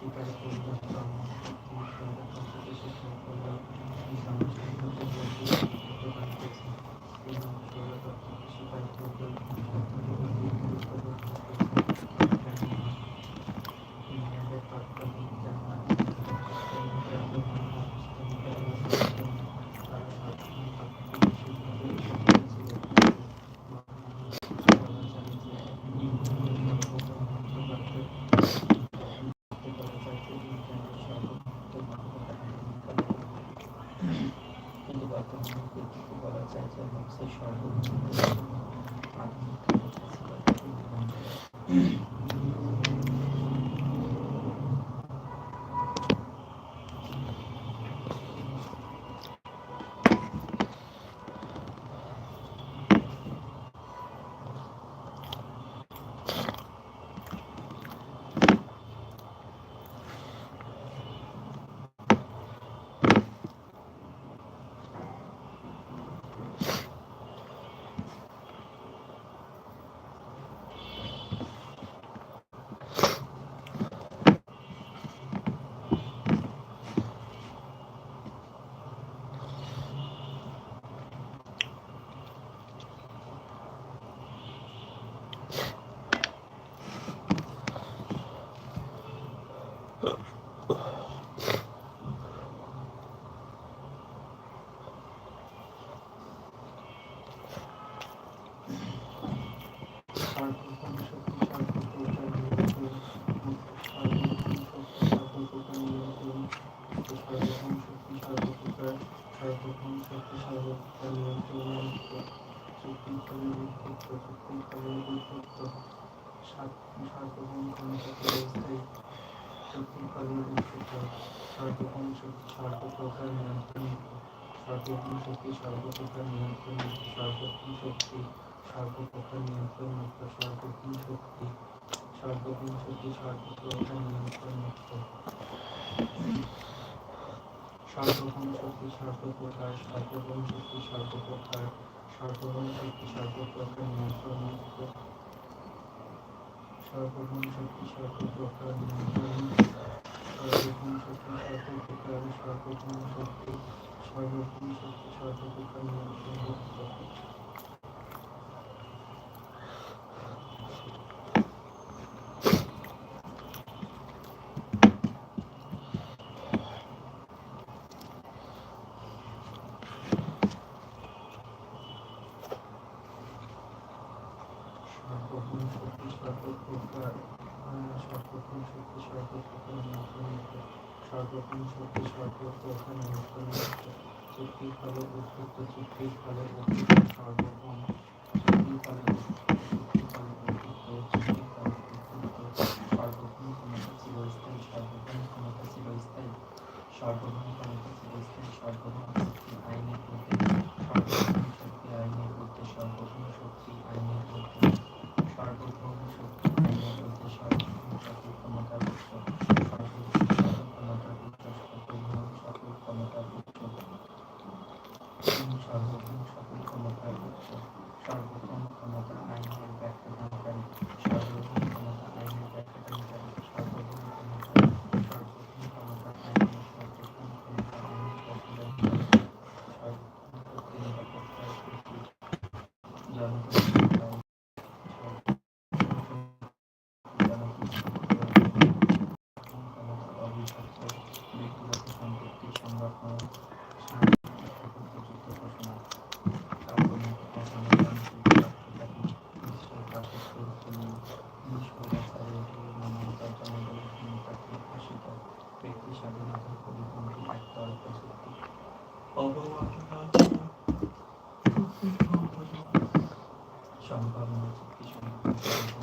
শিকার কিন্তু বর্তমানে সর্বভৌম শক্তি সর্বপ্রকার নিয়ন্ত্রণ চুক্তি ফলের উদ্ভুক্ত চুক্তি ফলের উদ্ভুক্ত সার্বভৌম ক্ষমতাকে অস্থায়ী চুক্তি ফলের উদ্ভুক্ত সর্বভৌম শক্তি সর্বপ্রকার নিয়ন্ত্রণ সর্বভৌম শক্তি সর্বপ্রকার নিয়ন্ত্রণ সর্বভৌম শক্তি সর্বপ্রকার নিয়ন্ত্রণ মুক্ত সর্বভৌম শক্তি সর্বভৌম শক্তি সর্বপ্রকার নিয়ন্ত্রণ মুক্ত সর্বভৌম শক্তি সর্বপ্রকার সর্বভৌম শক্তি সর্বপ্রকার সর্বভৌম শক্তি সর্বপ্রকার নিয়ন্ত্রণমুক্ত মুক্ত সর্বভৌম শক্তি সর্বপ্রকার নিয়ন্ত্রণমুক্ত সর্বভৌম শক্তি সর্বপ্রকার সর্বভৌম শক্তি সর্বভৌম শক্তি সর্বপ্রকার নিয়ন্ত্রণ সর্বভৌম শক্তি সর্বপ্রকার নিয়ন্ত্রণমুক্ত চুক্তির ফলে উদ্ভুক্ত চুক্তির ফলে উদ্ভুক্ত সর্বভৌম চুক্তির ফলে চুক্তির 嗯。শক্তি স্বাধীনতার পরিপূর্ণ বার্তার উপযুক্তি সম্ভাবনা শক্তি সম্পর্কে